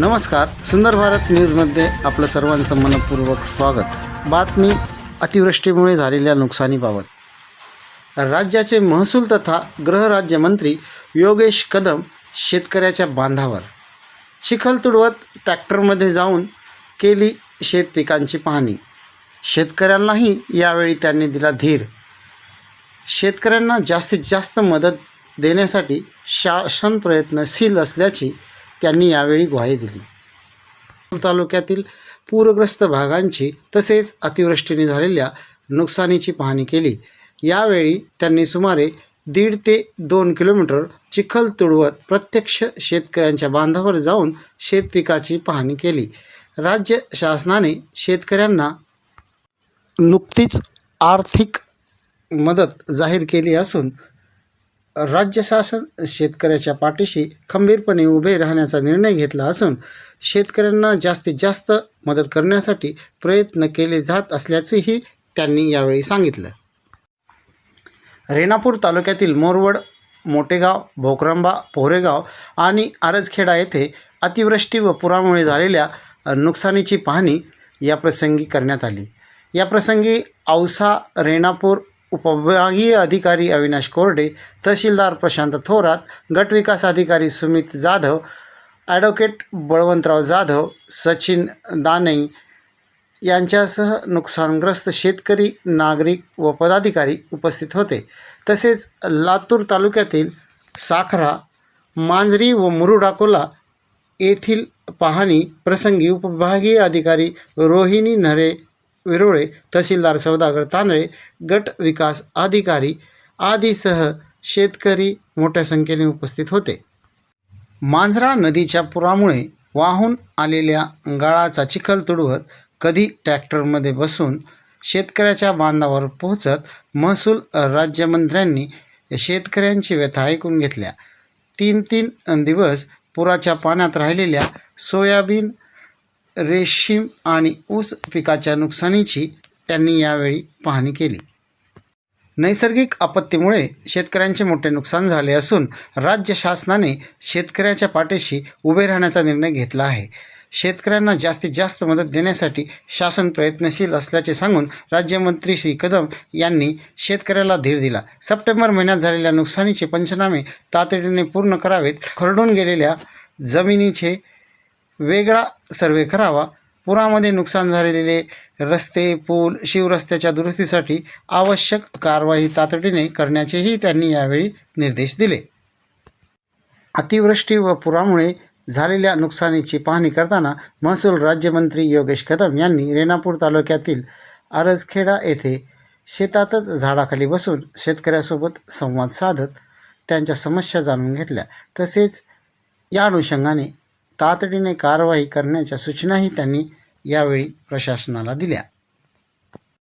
नमस्कार. सुंदर भारत न्यूजमध्ये आपलं सर्वांचं मनपूर्वक स्वागत. बातमी अतिवृष्टीमुळे झालेल्या नुकसानीबाबत. राज्याचे महसूल तथा गृहराज्यमंत्री योगेश कदम शेतकऱ्याच्या बांधावर. चिखल तुडवत ट्रॅक्टरमध्ये जाऊन केली शेतपिकांची पाहणी. शेतकऱ्यांनाही यावेळी त्यांनी दिला धीर. शेतकऱ्यांना जास्तीत जास्त मदत देण्यासाठी शासन प्रयत्नशील असल्याची त्यांनी यावेळी ग्वाही दिली. तालुक्यातील पूरग्रस्त भागांची तसेच अतिवृष्टीने झालेल्या नुकसानीची पाहणी केली. यावेळी त्यांनी सुमारे दीड ते दोन किलोमीटर चिखल तुडवत प्रत्यक्ष शेतकऱ्यांच्या बांधावर जाऊन शेतपिकाची पाहणी केली. राज्य शासनाने शेतकऱ्यांना नुकतीच आर्थिक मदत जाहीर केली असून राज्य शासन शेतकऱ्याच्या पाठीशी खंबीरपणे उभे राहण्याचा निर्णय घेतला असून शेतकऱ्यांना जास्तीत जास्त मदत करण्यासाठी प्रयत्न केले जात असल्याचेही त्यांनी यावेळी सांगितलं. रेणापूर तालुक्यातील मोरवड मोठेगाव भोकरंबा पोहरेगाव आणि आरजखेडा येथे अतिवृष्टी व पुरामुळे झालेल्या नुकसानीची पाहणी याप्रसंगी करण्यात आली. याप्रसंगी औसा रेणापूर उपविभागीय अधिकारी अविनाश कोरडे तहसीलदार प्रशांत थोरात गटविकास अधिकारी सुमित जाधव ॲडव्होकेट बळवंतराव जाधव सचिन दाने यांच्यासह नुकसानग्रस्त शेतकरी नागरिक व पदाधिकारी उपस्थित होते. तसेच लातूर तालुक्यातील साखरा मांजरी व मुरुडाकोला येथील पाहणी प्रसंगी उपविभागीय अधिकारी रोहिणी नरे विरोळे तहसीलदार सौदागर तांदळे गट विकास अधिकारी आदीसह शेतकरी मोठ्या संख्येने उपस्थित होते. मांजरा नदीच्या पुरामुळे वाहून आलेल्या गाळाचा चिखल तुडवत कधी ट्रॅक्टरमध्ये बसून शेतकऱ्याच्या बांधावर पोहोचत महसूल राज्यमंत्र्यांनी शेतकऱ्यांची व्यथा ऐकून घेतल्या. तीन तीन दिवस पुराच्या पाण्यात राहिलेल्या सोयाबीन रेशीम आणि ऊस पिकाच्या नुकसानीची त्यांनी यावेळी पाहणी केली. नैसर्गिक आपत्तीमुळे शेतकऱ्यांचे मोठे नुकसान झाले असून राज्य शासनाने शेतकऱ्याच्या पाठीशी उभे राहण्याचा निर्णय घेतला आहे. शेतकऱ्यांना जास्तीत जास्त मदत देण्यासाठी शासन प्रयत्नशील असल्याचे सांगून राज्यमंत्री श्री कदम यांनी शेतकऱ्याला धीर दिला. सप्टेंबर महिन्यात झालेल्या नुकसानीचे पंचनामे तातडीने पूर्ण करावेत खरडून गेलेल्या जमिनीचे वेगळा सर्वे करावा. पुरामध्ये नुकसान झालेले रस्ते पूल शिवरस्त्याच्या दुरुस्तीसाठी आवश्यक कारवाई तातडीने करण्याचेही त्यांनी यावेळी निर्देश दिले. अतिवृष्टी व पुरामुळे झालेल्या नुकसानीची पाहणी करताना महसूल राज्यमंत्री योगेश कदम यांनी रेणापूर तालुक्यातील आरजखेडा येथे शेतातच झाडाखाली बसून शेतकऱ्यासोबत संवाद साधत त्यांच्या समस्या जाणून घेतल्या. तसेच या अनुषंगाने तातडीने कारवाई करण्याच्या सूचनाही त्यांनी यावेळी प्रशासनाला दिल्या.